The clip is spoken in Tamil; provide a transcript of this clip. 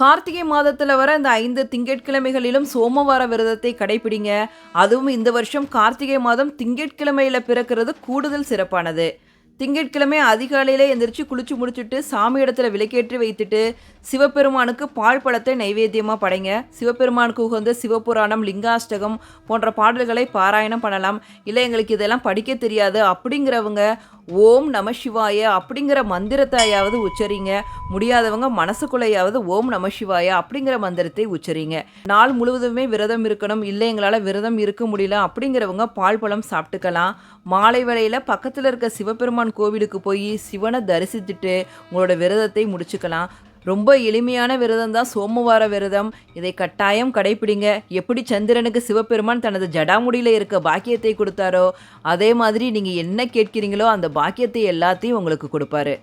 கார்த்திகை மாதத்தில் வர இந்த ஐந்து திங்கட்கிழமைகளிலும் சோமவார விரதத்தை கடைபிடிங்க. அதுவும் இந்த வருஷம் கார்த்திகை மாதம் திங்கட்கிழமையில் பிறக்கிறது கூடுதல் சிறப்பானது. திங்கட்கிழமை அதிகாலையில் எந்திரிச்சு குளிச்சு முடிச்சுட்டு சாமி இடத்துல விளக்கேற்றி வைத்துட்டு சிவபெருமானுக்கு பால் பழத்தை நைவேத்தியமாக படைங்க. சிவபெருமானுக்கு உகந்த சிவபுராணம் லிங்காஷ்டகம் போன்ற பாடல்களை பாராயணம் பண்ணலாம். இல்லை எங்களுக்கு இதெல்லாம் படிக்க தெரியாது. அப்படிங்கிறவங்க ஓம் நம சிவாய அப்படிங்கிற மந்திரத்தையாவது உச்சரிங்க. முடியாதவங்க மனசுக்குள்ளையாவது ஓம் நம சிவாய அப்படிங்கிற மந்திரத்தை உச்சரிங்க. நாள் முழுவதுமே விரதம் இருக்கணும். இல்லை எங்களால் விரதம் இருக்க முடியல அப்படிங்கிறவங்க பால் பழம் சாப்பிட்டுக்கலாம். மாலை வேளையில் பக்கத்தில் இருக்க சிவபெருமான் கோவிலுக்கு போய் சிவனை தரிசித்துட்டு உங்களோட விரதத்தை முடிச்சுக்கலாம். ரொம்ப எளிமையான விரதம் தான் சோமவார விரதம். இதை கட்டாயம் கடைப்பிடிங்க. எப்படி சந்திரனுக்கு சிவபெருமான் தனது ஜடாமுடியில் இருக்க பாக்கியத்தை கொடுத்தாரோ அதே மாதிரி நீங்கள் என்ன கேட்கிறீங்களோ அந்த பாக்கியத்தை எல்லாத்தையும் உங்களுக்கு கொடுப்பாரு.